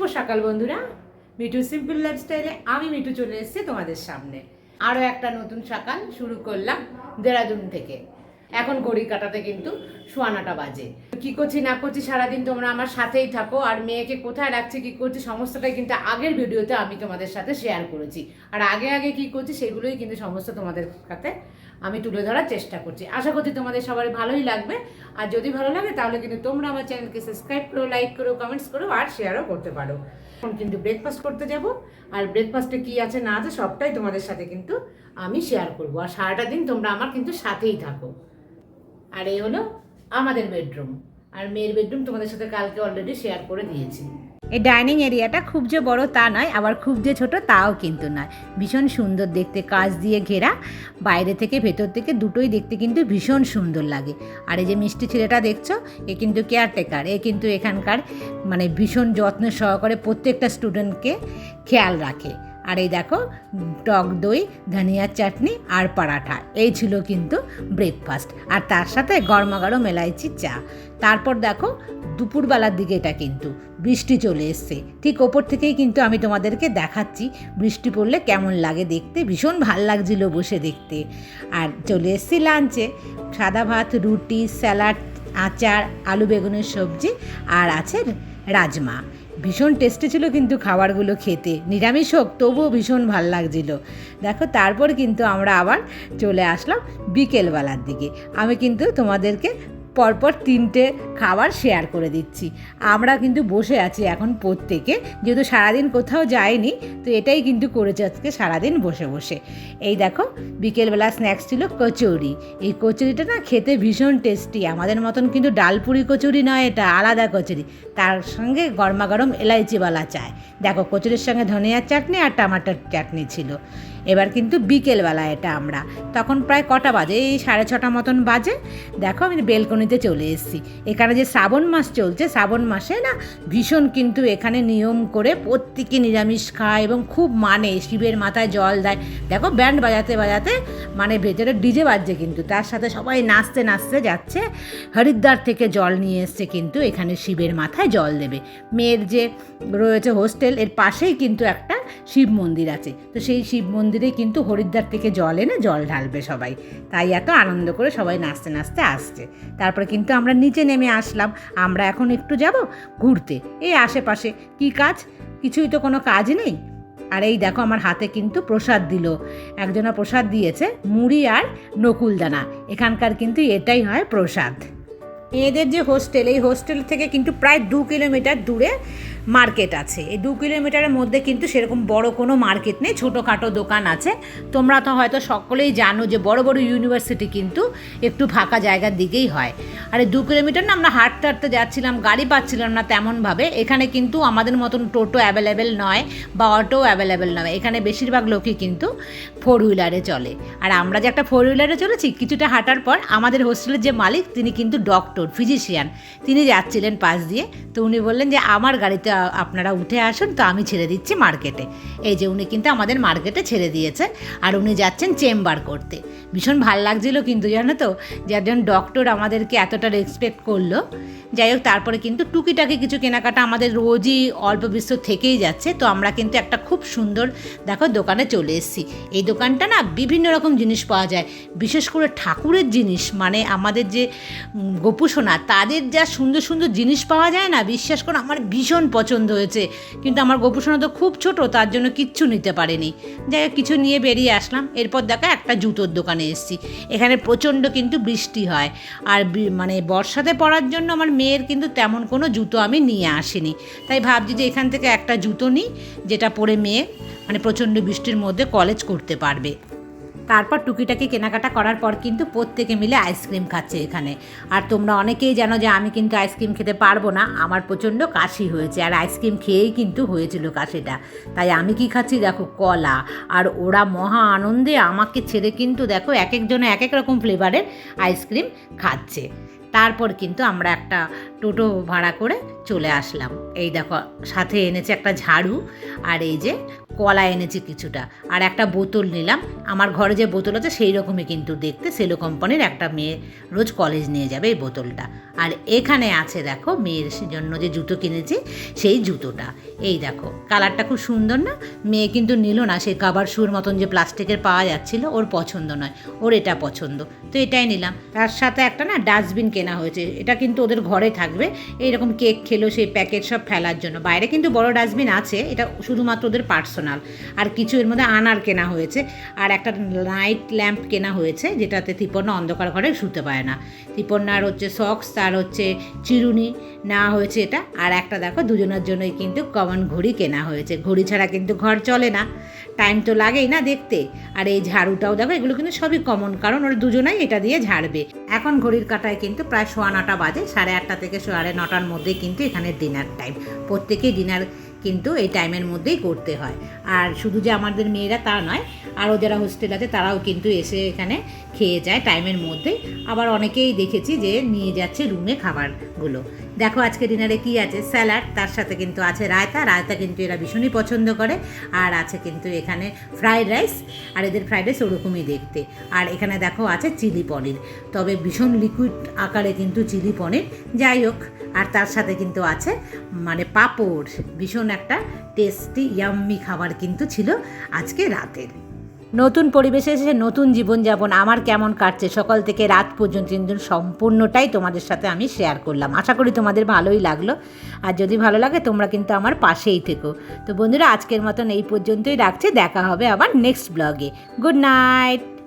শুভ সকাল বন্ধুরা। মিঠু সিম্পল লাইফস্টাইলে আমি মিঠু চলে এসেছি তোমাদের সামনে। আরও একটা নতুন সকাল শুরু করলাম দেরাদুন থেকে। এখন ঘড়ি কাটাতে কিন্তু সোয়ানাটা বাজে। কি করছি না করছি সারাদিন তোমরা আমার সাথেই থাকো আর মেয়েকে কোথায় রাখছি, কি করছি, সমস্তটাই কিন্তু আগের ভিডিওতে আমি তোমাদের সাথে শেয়ার করেছি। আর আগে আগে কি করছি সেগুলোই কিন্তু সমস্ত তোমাদের সাথে আমি তুলে ধরার চেষ্টা করছি। আশা করছি তোমাদের সবার ভালোই লাগবে। আর যদি ভালো লাগে, তাহলে কিন্তু তোমরা আমার চ্যানেলকে সাবস্ক্রাইব করো লাইক করো কমেন্টস করো, আর শেয়ারও করতে পারো। এখন কিন্তু ব্রেকফাস্ট করতে যাব। আর ব্রেকফাস্টে কী আছে, না আছে, সবটাই তোমাদের সাথে কিন্তু আমি শেয়ার করব। আর সারাটা দিন তোমরা আমার কিন্তু সাথেই থাকো। আর এই হলো আমাদের বেডরুম আর মেয়ের বেডরুম তোমাদের সাথে কালকে অলরেডি শেয়ার করে দিয়েছি। এই ডাইনিং এরিয়াটা খুব যে বড় তা নয়, আবার খুব যে ছোট তাও কিন্তু নয়। ভীষণ সুন্দর দেখতে কাজ দিয়ে ঘেরা। বাইরে থেকে ভেতর থেকে দুটোই দেখতে কিন্তু ভীষণ সুন্দর লাগে। আর এই যে মিষ্টি ছেলেটা দেখছ, এ কিন্তু কেয়ারটেকার এ কিন্তু এখানকার মানে ভীষণ যত্ন সহকারে প্রত্যেকটা স্টুডেন্টকে খেয়াল রাখে। আর এই দেখো, টক দই ধনিয়ার চাটনি আর পরাঠা। এই ছিল কিন্তু ব্রেকফাস্ট আর তার সাথে গরমা গরম এলাইচি চা। তারপর দেখো, দুপুরবেলার দিকে এটা কিন্তু বৃষ্টি চলে এসছে। ঠিক ওপর থেকেই কিন্তু আমি তোমাদেরকে দেখাচ্ছি বৃষ্টি পড়লে কেমন লাগে দেখতে। ভীষণ ভালো লাগছিল বসে দেখতে। আর চলে এসছি লাঞ্চে সাদা ভাত, রুটি, স্যালাড, আচার, আলু বেগুনের সবজি আর আছে রাজমা। ভীষণ টেস্টি ছিল কিন্তু খাবারগুলো খেতে। নিরামিষ হোক, তবুও ভীষণ ভালো লাগছিল। দেখো, তারপর কিন্তু আমরা আবার চলে আসলাম বিকেলবেলার দিকে। আমি কিন্তু তোমাদেরকে পরপর তিনটে খাবার শেয়ার করে দিচ্ছি। আমরা কিন্তু বসে আছি এখন প্রত্যেকে, যেহেতু সারাদিন কোথাও যায়নি তো এটাই কিন্তু করেছে আজকে সারাদিন বসে বসে। এই দেখো, বিকেলবেলা স্ন্যাক্স ছিল কচুরি। এই কচুরিটা না খেতে ভীষণ টেস্টি আমাদের মতন কিন্তু ডালপুরি কচুরি নয় এটা, আলাদা কচুরি। তার সঙ্গে গরমা গরম এলাইচিওয়ালা চায়। দেখো, কচুরির সঙ্গে ধনিয়ার চাটনি আর টমাটোর চাটনি ছিল। এবার কিন্তু বিকেলবেলা এটা আমরা। তখন প্রায় কটা বাজে, এই সাড়ে ছটা মতন বাজে। দেখো, আমি বেলকনিতে চলে এসেছি। এখানে যে শ্রাবণ মাস চলছে, শ্রাবণ মাসে না ভীষণ কিন্তু এখানে নিয়ম করে প্রত্যেকে নিরামিষ খায় এবং খুব মানে শিবের মাথায় জল দেয়। দেখো, ব্যান্ড বাজাতে বাজাতে মানে ভেতরে ডিজে বাজছে কিন্তু, তার সাথে সবাই নাচতে নাচতে যাচ্ছে। হরিদ্বার থেকে জল নিয়ে এসছে কিন্তু, এখানে শিবের মাথায় জল দেবে। মেয়ের যে রয়েছে হোস্টেল এর পাশেই কিন্তু একটা শিব মন্দির আছে। তো সেই শিব মন্দিরে কিন্তু হরিদ্বার থেকে জল এনে জল ঢালবে সবাই। তাই এত আনন্দ করে সবাই নাচতে নাচতে আসছে। তারপরে কিন্তু আমরা নিচে নেমে আসলাম। আমরা এখন একটু যাব ঘুরতে। এই আশেপাশে কি কাজ? কিছুই তো কোনো কাজ নেই। আর এই দেখো আমার হাতে কিন্তু প্রসাদ দিল। একজনা প্রসাদ দিয়েছে মুড়ি আর নকুলদানা। এখানকার কিন্তু এটাই হয় প্রসাদ। এদের যে হোস্টেল, এই হোস্টেল থেকে কিন্তু প্রায় দু কিলোমিটার দূরে মার্কেট আছে। এই দু কিলোমিটারের মধ্যে কিন্তু সেরকম বড় কোনো মার্কেট নেই, ছোটোখাটো দোকান আছে। তোমরা তো হয়তো সকলেই জানো যে বড় বড় ইউনিভার্সিটি কিন্তু একটু ফাঁকা জায়গার দিকেই হয়। আর এই দু কিলোমিটার না, আমরা হাঁটতে হাঁটতে যাচ্ছিলাম, গাড়ি পাচ্ছিলাম না তেমনভাবে। এখানে কিন্তু আমাদের মতন টোটো অ্যাভেলেবেল নয় বা অটো অ্যাভেলেবেল নয়। এখানে বেশিরভাগ লোকই কিন্তু ফোর হুইলারে চলে। আর আমরা যে একটা ফোর হুইলারে চলেছি, কিছুটা হাঁটার পর আমাদের হোস্টেলের যে মালিক, তিনি কিন্তু ডক্টর ফিজিশিয়ান তিনি যাচ্ছিলেন পাশ দিয়ে। তো উনি বললেন যে, আমার গাড়িতে আপনারা উঠে আসুন, তো আমি ছেড়ে দিচ্ছি মার্কেটে। এই যে উনি কিন্তু আমাদের মার্কেটে ছেড়ে দিয়েছে, আর উনি যাচ্ছেন চেম্বার করতে। ভীষণ ভালো লাগছিল কিন্তু, জানো তো, যে একজন ডক্টর আমাদেরকে এতটা রেসপেক্ট করল। যাই হোক, তারপরে কিন্তু টুকিটাকি কিছু কেনাকাটা আমাদের রোজই অল্প বিস্তর থেকেই যাচ্ছে। তো আমরা কিন্তু একটা খুব সুন্দর, দেখো, দোকানে চলে এসেছি। এই দোকানটা না বিভিন্ন রকম জিনিস পাওয়া যায়। বিশেষ করে ঠাকুরের জিনিস মানে আমাদের যে গোপুসোনা তাদের যা সুন্দর সুন্দর জিনিস পাওয়া যায় না, বিশ্বাস করে, আমার ভীষণ পছন্দ হয়েছে। কিন্তু আমার গোপুসোনা তো খুব ছোট, তার জন্য কিচ্ছু নিতে পারেনি। যাই কিছু নিয়ে বেরিয়ে আসলাম। এরপর দেখা একটা জুতোর দোকানে এসেছি। এখানে প্রচণ্ড কিন্তু বৃষ্টি হয়। আর মানে বর্ষাতে পরার জন্য আমার মেয়ের কিন্তু তেমন কোনো জুতো আমি নিয়ে আসিনি। তাই ভাবছি যে এখান থেকে একটা জুতো নিই, যেটা পরে মেয়ে মানে প্রচণ্ড বৃষ্টির মধ্যে কলেজ করতে পারবে। তারপর টুকিটাকি কেনাকাটা করার পর কিন্তু প্রত্যেকে মিলে আইসক্রিম খাচ্ছে এখানে। আর তোমরা অনেকেই জানো যে আমি কিন্তু আইসক্রিম খেতে পারব না, আমার প্রচণ্ড কাশি হয়েছে। আর আইসক্রিম খেয়েই কিন্তু হয়েছিল কাশিটা। তাই আমি কি খাচ্ছি? দেখো, কলা। আর ওরা মহা আনন্দে আমাকে ছেড়ে কিন্তু দেখো এক একজনে এক এক রকম ফ্লেভারের আইসক্রিম খাচ্ছে। তারপর কিন্তু আমরা একটা টোটো ভাড়া করে চলে আসলাম। এই দেখো, সাথে এনেছে একটা ঝাড়ু আর এই যে কলা এনেছি কিছুটা। আর একটা বোতল নিলাম। আমার ঘরে যে বোতল আছে সেই রকমই কিন্তু দেখতে। সেলো কোম্পানির একটা মেয়ে রোজ কলেজ নিয়ে যাবে এই বোতলটা। আর এখানে আছে দেখো, মেয়ের জন্য যে জুতো কিনেছি সেই জুতোটা। এই দেখো, কালারটা খুব সুন্দর না? মেয়ে কিন্তু নিল না। সেই কাবার শুর মতন যে প্লাস্টিকের পাওয়া যাচ্ছিল, ওর পছন্দ নয়। ওর এটা পছন্দ। তো এটাই নিলাম। তার সাথে একটা না, ডাস্টবিন কেনা হয়েছে। এটা কিন্তু ওদের ঘরে থাকবে। এইরকম কেক খেলো, সেই প্যাকেট সব ফেলার জন্য। বাইরে কিন্তু বড় ডাস্টবিন আছে, এটা শুধুমাত্র ওদের পার্সোনাল। আর কিছু এর মধ্যে আনার কেনা হয়েছে। আর একটা নাইট ল্যাম্প কেনা হয়েছে, যেটাতে তিপন্না অন্ধকার ঘরে শুতে পায় না। তিপন্নার হচ্ছে সক্স তার হচ্ছে চিরুনি নেওয়া হয়েছে এটা। আর একটা দেখো, দুজনের জন্যই কিন্তু কমন ঘড়ি কেনা হয়েছে। ঘড়ি ছাড়া কিন্তু ঘর চলে না। টাইম তো লাগেই না দেখতে। আর এই ঝাড়ুটাও দেখো, এগুলো কিন্তু সবই কমন কারণ ওরা দুজনেই এটা দিয়ে ঝাড়বে। এখন ঘড়ির কাটায় কিন্তু প্রায় সোয়া নটা বাজে, সাড়ে আটটা থেকে সাড়ে নটার মধ্যে কিন্তু এখানে ডিনার টাইম প্রত্যেকেই ডিনার কিন্তু এই টাইমের মধ্যেই করতে হয়। আর শুধু যে আমাদের মেয়েরা তা নয়, আরও যারা হোস্টেল আছে তারাও কিন্তু এসে এখানে খেয়ে যায় টাইমের মধ্যেই। আবার অনেকেই দেখেছি যে নিয়ে যাচ্ছে রুমে খাবারগুলো। দেখো আজকে ডিনারে কি আছে? স্যালাড তার সাথে কিন্তু আছে রায়তা। রায়তা কিন্তু এরা ভীষণই পছন্দ করে। আর আছে কিন্তু এখানে ফ্রাইড রাইস আর এদের ফ্রাইড রাইস ওরকমই দেখতে। আর এখানে দেখো আছে চিলি পনির। তবে ভীষণ লিকুইড আকারে কিন্তু চিলি পনির। যাই হোক, আর তার সাথে কিন্তু আছে মানে পাঁপড়। ভীষণ একটা টেস্টি ইয়াম্মি খাবার কিন্তু ছিল আজকে রাতের নতুন পরিবেশে এসে নতুন জীবনযাপন। আমার কেমন কাটছে? সকাল থেকে রাত পর্যন্ত কিন্তু সম্পূর্ণটাই তোমাদের সাথে আমি শেয়ার করলাম। আশা করি তোমাদের ভালোই লাগল। আর যদি ভালো লাগে, তোমরা কিন্তু আমার পাশেই থেকো। তো বন্ধুরা, আজকের মতন এই পর্যন্তই রাখছে। দেখা হবে আবার নেক্সট ব্লগে গুড নাইট